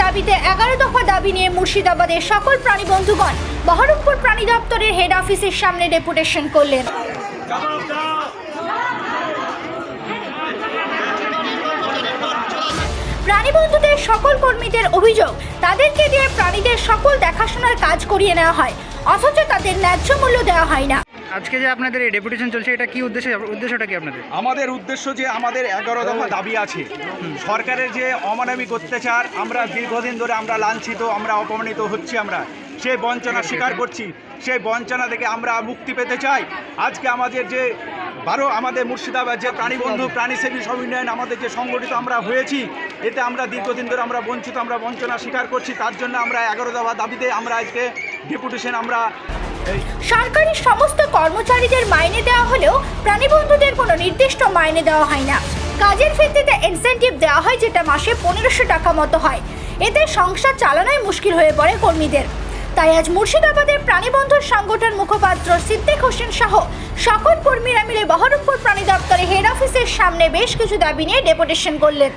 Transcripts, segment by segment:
দাবি নিয়ে মুর্শিদাবাদের সকল প্রাণী বন্ধুগণ বহরমপুর প্রাণী দপ্তরের হেড অফিসের সামনে ডেপুটেশন করলেন। প্রাণী বন্ধুদের সকল কর্মীদের অভিযোগ, তাদেরকে দিয়ে প্রাণীদের সকল দেখাশোনার কাজ করিয়ে নেওয়া হয়, অথচ তাদের ন্যায্য মূল্য দেওয়া হয় না। আজকে যে আপনাদের এই ডেপুটেশন চলছে এটা কি উদ্দেশ্যে উদ্দেশ্যটা কি আপনাদের? আমাদের উদ্দেশ্য যে আমাদের এগারো দফা দাবি আছে। সরকারের যে অমানবিক অত্যাচার আমরা দীর্ঘদিন ধরে আমরা লাঞ্ছিত আমরা অপমানিত হচ্ছি আমরা। সেই বঞ্চনা স্বীকার করছি। সেই বঞ্চনা থেকে আমরা মুক্তি পেতে চাই। আজকে আমাদের যে বারো আমাদের মুর্শিদাবাদ যে প্রাণীবন্ধু প্রাণীসেবী সমন্বয়ন আমাদের যে সংগঠিত আমরা হয়েছি এতে আমরা দীর্ঘদিন ধরে আমরা বঞ্চিত আমরা বঞ্চনা স্বীকার করছি। তার জন্য আমরা এগারো দফা দাবিতে আমরা আজকে ডেপুটেশন আমরা সরকারি সমস্ত কর্মচারীদের মাইনে দেওয়া হলেও প্রাণীবন্ধুদের কোনো নির্দিষ্ট মাইনে দেওয়া হয় না। কাজের ভিত্তিতে ইনসেন্টিভ দেওয়া হয় যেটা মাসে পনেরোশো টাকা মতো হয়। এতে সংসার চালানোই মুশকিল হয়ে পড়ে কর্মীদের। তাই আজ মুর্শিদাবাদের প্রাণীবন্ধুর সংগঠন মুখপাত্র সিদ্দিক হোসেন সহ সকল কর্মীরা মিলে বহরমপুর প্রাণী দপ্তরে হেড অফিসের সামনে বেশ কিছু দাবি নিয়ে ডেপুটেশন করলেন।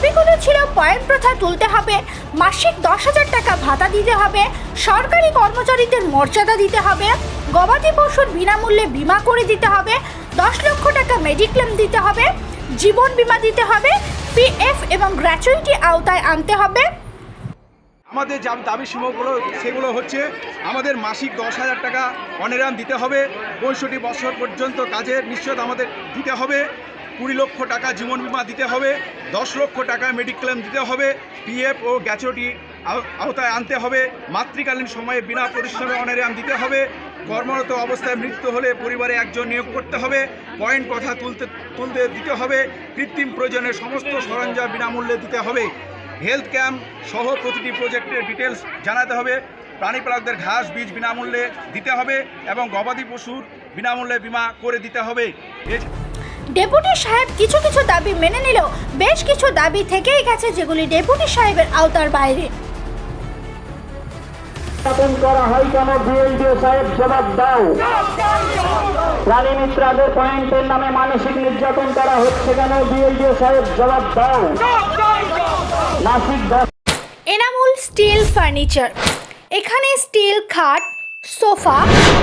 দাবিগুলো ছিল পয়েন্ট প্রথা তুলতে হবে, মাসিক দশ হাজার টাকা ভাতা দিতে হবে, সরকারি কর্মচারীদের মর্যাদা দিতে হবে, গবাদি পশুর বিনামূল্যে বিমা করে দিতে হবে, দশ লক্ষ টাকা মেডিক্লেম দিতে হবে, জীবন বিমা দিতে হবে, পিএফ এবং গ্র্যাচুইটি আওতায় আনতে হবে। আমাদের যা দাবি সমূহগুলো সেগুলো হচ্ছে আমাদের মাসিক দশ হাজার টাকা অনেরাম দিতে হবে, পঁয়ষট্টি বছর পর্যন্ত কাজের নিশ্চয় আমাদের দিতে হবে কুড়ি লক্ষ টাকা জীবন বিমা দিতে হবে, দশ লক্ষ টাকা মেডিক্লেম দিতে হবে পিএফ ও গ্যাচুইটি আওতায় আনতে হবে, মাতৃকালীন সময়ে বিনা পরিশ্রমে অনেরাম দিতে হবে, কর্মরত অবস্থায় মৃত্যু হলে পরিবারে একজন নিয়োগ করতে হবে পয়েন্ট কথা তুলতে তুলতে দিতে হবে, কৃত্রিম প্রয়োজনে সমস্ত সরঞ্জাম বিনামূল্যে দিতে হবে। হেলথ ক্যাম্প সহ প্রতিটি প্রজেক্টের ডিটেলস জানাতে হবে প্রাণী পালকদের ঘাস, বীজ বিনামূল্যে দিতে হবে এবং গবাদি পশুর বিনামূল্যে বিমা করে দিতে হবে। ডেপুটি সাহেব কিছু কিছু দাবি মেনে নিলেও বেশ কিছু দাবি থেকেই গেছে যেগুলি ডেপুটি সাহেবের আওতার বাইরে। স্থাপন করা হয় কেন বিএলডিও সাহেব? জবাব দাও। প্রাণী মিত্রাদের পয়েন্টের নামে মানসিক নির্যাতন করা হচ্ছে কেন বিএলডিও সাহেব? জবাব দাও। Nasik Enamul steel furniture. এখানে স্টিল খাট সোফা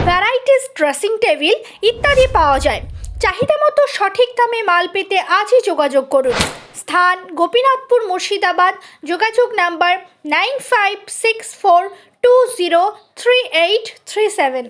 ভ্যারাইটিস ড্রেসিং টেবিল ইত্যাদি পাওয়া যায়। চাহিদা মতো সঠিক দামে মাল পেতে আজই যোগাযোগ করুন। স্থান গোপীনাথপুর মুর্শিদাবাদ, যোগাযোগ number nine five six four two zero three eight three seven.